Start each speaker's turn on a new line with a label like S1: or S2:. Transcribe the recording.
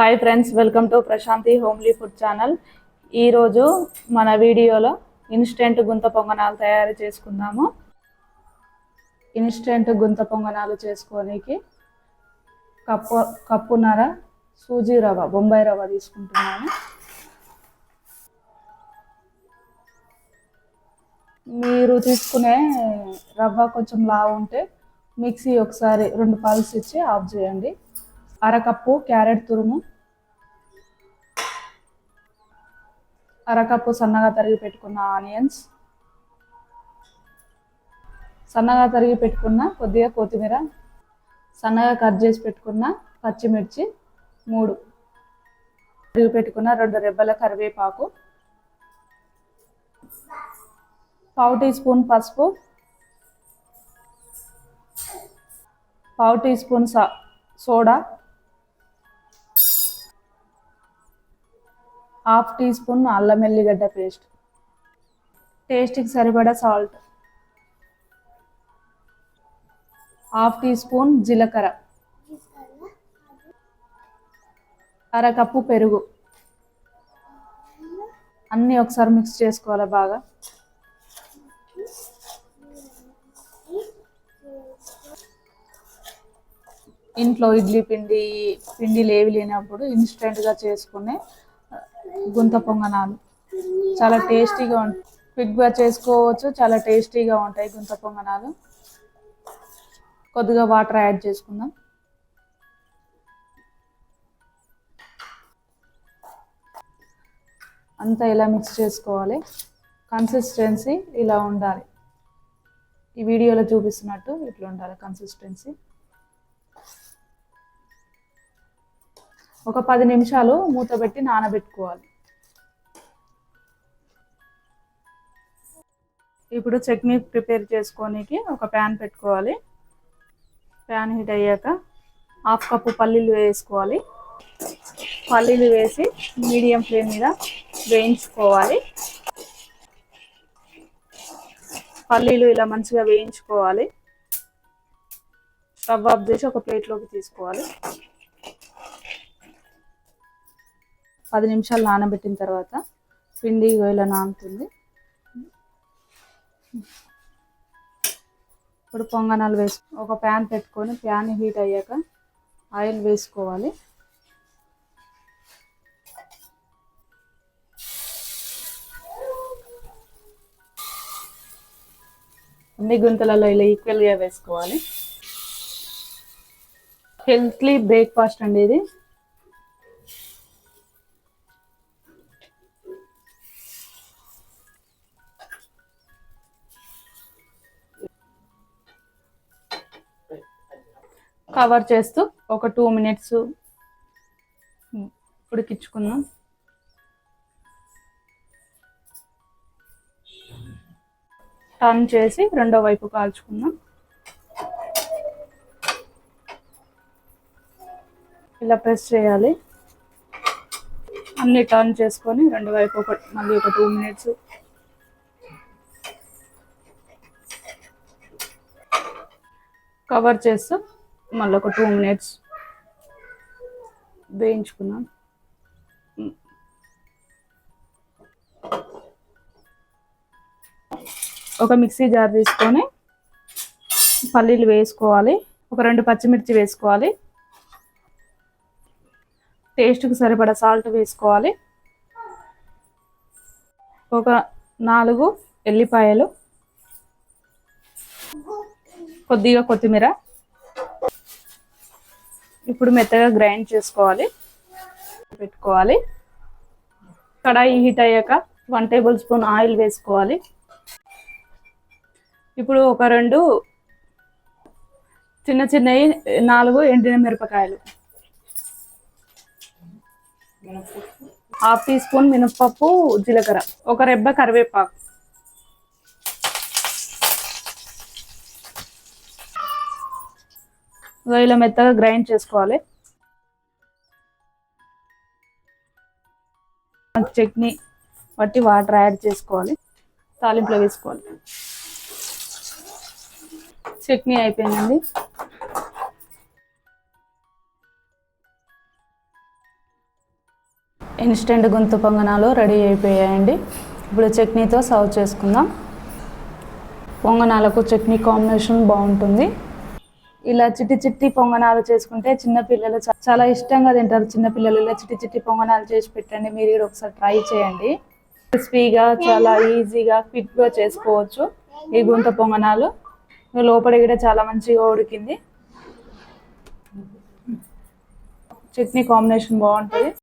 S1: Hi friends welcome to Prashanti homely food channel ఈరోజు మన వీడియోలో ఇన్స్టెంట్ గుంత పొంగనాలు తయారు చేసుకుందాము. ఇన్స్టెంట్ గుంత పొంగనాలు చేసుకోనికి కప్పు కప్పున్నర సూజీ రవ్వ బొంబాయి రవ్వ తీసుకుంటున్నాను మీరు తీసుకునే రవ్వ కొంచెం లావు ఉంటే మిక్సీ ఒకసారి రెండు పల్స్ ఇచ్చి ఆఫ్ చేయండి. అరకప్పు క్యారెట్ తురుము అరకప్పు సన్నగా తరిగి పెట్టుకున్న ఆనియన్స్. సన్నగా తరిగి పెట్టుకున్న కొద్దిగా కొత్తిమీర. సన్నగా కట్ చేసి పెట్టుకున్న పచ్చిమిర్చి మూడు. తరిగి పెట్టుకున్న రెండు రెబ్బల కరివేపాకు. పావు టీ స్పూన్ పసుపు. పావు టీ స్పూన్ సా సోడా. హాఫ్ టీ స్పూన్ అల్లం ఎల్లిగడ్డ పేస్ట్. టేస్ట్కి సరిపడా సాల్ట్. హాఫ్ టీ స్పూన్ జీలకర్ర. అరకప్పు పెరుగు. అన్నీ ఒకసారి మిక్స్ చేసుకోవాలి బాగా? ఇంట్లో ఇడ్లీ పిండి పిండి లేవి లేనప్పుడు ఇన్స్టెంట్గా చేసుకునే గుంత పొంగనాలు. చాలా టేస్టీగా ఉంటాయి క్విక్గా చేసుకోవచ్చు చాలా టేస్టీగా ఉంటాయి గుంత పొంగనాలు. కొద్దిగా వాటర్ యాడ్ చేసుకుందాం. అంతా ఇలా మిక్స్ చేసుకోవాలి? కన్సిస్టెన్సీ ఇలా ఉండాలి. ఈ వీడియోలో చూపిస్తున్నట్టు ఇట్లా ఉండాలి కన్సిస్టెన్సీ. ఒక పది నిమిషాలు మూత పెట్టి నానబెట్టుకోవాలి. ఇప్పుడు చట్నీ ప్రిపేర్ చేసుకోనికి ఒక ప్యాన్ పెట్టుకోవాలి. ప్యాన్ హీట్ అయ్యాక హాఫ్ కప్పు పల్లీలు వేసుకోవాలి. పల్లీలు వేసి మీడియం ఫ్లేమ్ మీద వేయించుకోవాలి. పల్లీలు ఇలా మంచిగా వేయించుకోవాలి. స్టవ్ ఆఫ్ చేసి ఒక ప్లేట్లోకి తీసుకోవాలి. పది నిమిషాలు నానబెట్టిన తర్వాత పిండి ఇలా నానుతుంది. ఇప్పుడు పొంగనాలు వేసు ఒక ప్యాన్ పెట్టుకొని ప్యాన్ హీట్ అయ్యాక ఆయిల్ వేసుకోవాలి. అన్ని గుంతలలో ఇలా ఈక్వల్గా వేసుకోవాలి. హెల్త్లీ బ్రేక్ఫాస్ట్ అండి ఇది. కవర్ చేస్తూ ఒక టూ మినిట్స్ ఉడికించుకుందాం. టర్న్ చేసి రెండో వైపు కాల్చుకుందాం. ఇలా ప్రెస్ చేయాలి. అన్ని టర్న్ చేసుకొని రెండు వైపు ఒక మళ్ళీ ఒక టూ మినిట్స్. కవర్ చేస్తూ మళ్ళీ ఒక టూ మినిట్స్ వేయించుకున్నాం ఒక మిక్సీ జార్ తీసుకొని పల్లీలు వేసుకోవాలి. ఒక రెండు పచ్చిమిర్చి వేసుకోవాలి. టేస్ట్కి సరిపడా సాల్ట్ వేసుకోవాలి. ఒక నాలుగు ఎల్లిపాయలు కొద్దిగా కొత్తిమీర ఇప్పుడు మెత్తగా గ్రైండ్ చేసుకోవాలి. పెట్టుకోవాలి. కడాయి హీట్ అయ్యాక వన్ టేబుల్ స్పూన్ ఆయిల్ వేసుకోవాలి. ఇప్పుడు ఒక రెండు చిన్న చిన్నవి నాలుగు ఎండిన మిరపకాయలు. హాఫ్ టీ స్పూన్ మినప్పప్పు జీలకర్ర. ఒక రెబ్బ కరివేపాకు. ఇలా మెత్తగా గ్రైండ్ చేసుకోవాలి. చట్నీ బట్టి వాటర్ యాడ్ చేసుకోవాలి. తాలింపులో వేసుకోవాలి. చట్నీ అయిపోయిందండి. ఇన్స్టెంట్ గొంతు పొంగనాలు రెడీ అయిపోయాయండి. ఇప్పుడు చట్నీతో సర్వ్ చేసుకుందాం. పొంగనాలకు చట్నీ కాంబినేషన్ బాగుంటుంది. ఇలా చిట్టి చిట్టి పొంగనాలు చేసుకుంటే చిన్నపిల్లలు చాలా ఇష్టంగా తింటారు. చిన్నపిల్లలు ఇలా చిట్టి చిట్టి పొంగనాలు చేసి పెట్టండి. మీరు కూడా ఒకసారి ట్రై చేయండి. క్రిస్పీగా చాలా ఈజీగా క్విక్గా చేసుకోవచ్చు ఈ గుంత పొంగనాలు. లోపల కూడా చాలా మంచిగా ఉడికింది. చట్నీ కాంబినేషన్ బాగుంటుంది.